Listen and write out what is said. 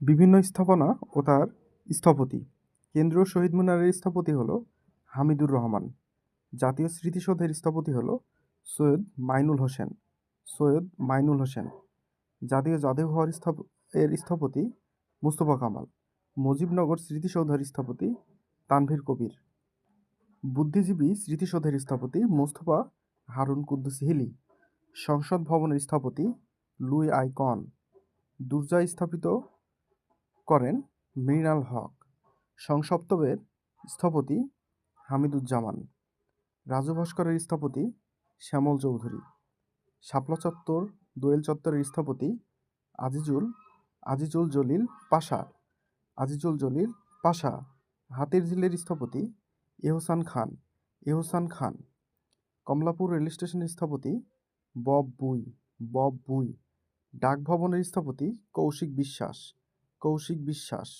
বিভিন্ন স্থাপনা ও তার স্থপতি। কেন্দ্রীয় শহীদ মিনারের স্থপতি হল হামিদুর রহমান। জাতীয় স্মৃতিসৌধের স্থপতি হল সৈয়দ মাইনুল হোসেন। সৈয়দ মাইনুল হোসেন। জাতীয় জাদুঘর স্থপ এর স্থপতি মুস্তফা কামাল। মুজিবনগর স্মৃতিসৌধের স্থপতি তানভীর কবির। বুদ্ধিজীবী স্মৃতিসৌধের স্থপতি মোস্তফা হারুন কুদ্দুস হিলি। সংসদ ভবনের স্থপতি লুই আই কন। দুর্জয় স্থাপিত করেন মৃণাল হক, সংসপ্তবের স্থপতি হামিদুজ্জামান, রাজু ভাস্করের স্থপতি শ্যামল চৌধুরী, শাপলা চত্বর, দোয়েল চত্বরের স্থপতি আজিজুল আজিজুল জলিল পাশা, আজিজুল জলিল পাশা, হাতির ঝিলের স্থপতি এহসান খান এহসান খান, কমলাপুর রেল স্টেশনের স্থপতি বব বুই বব বুই ডাক ভবনের স্থপতি কৌশিক বিশ্বাস কৌশিক বিশ্বাস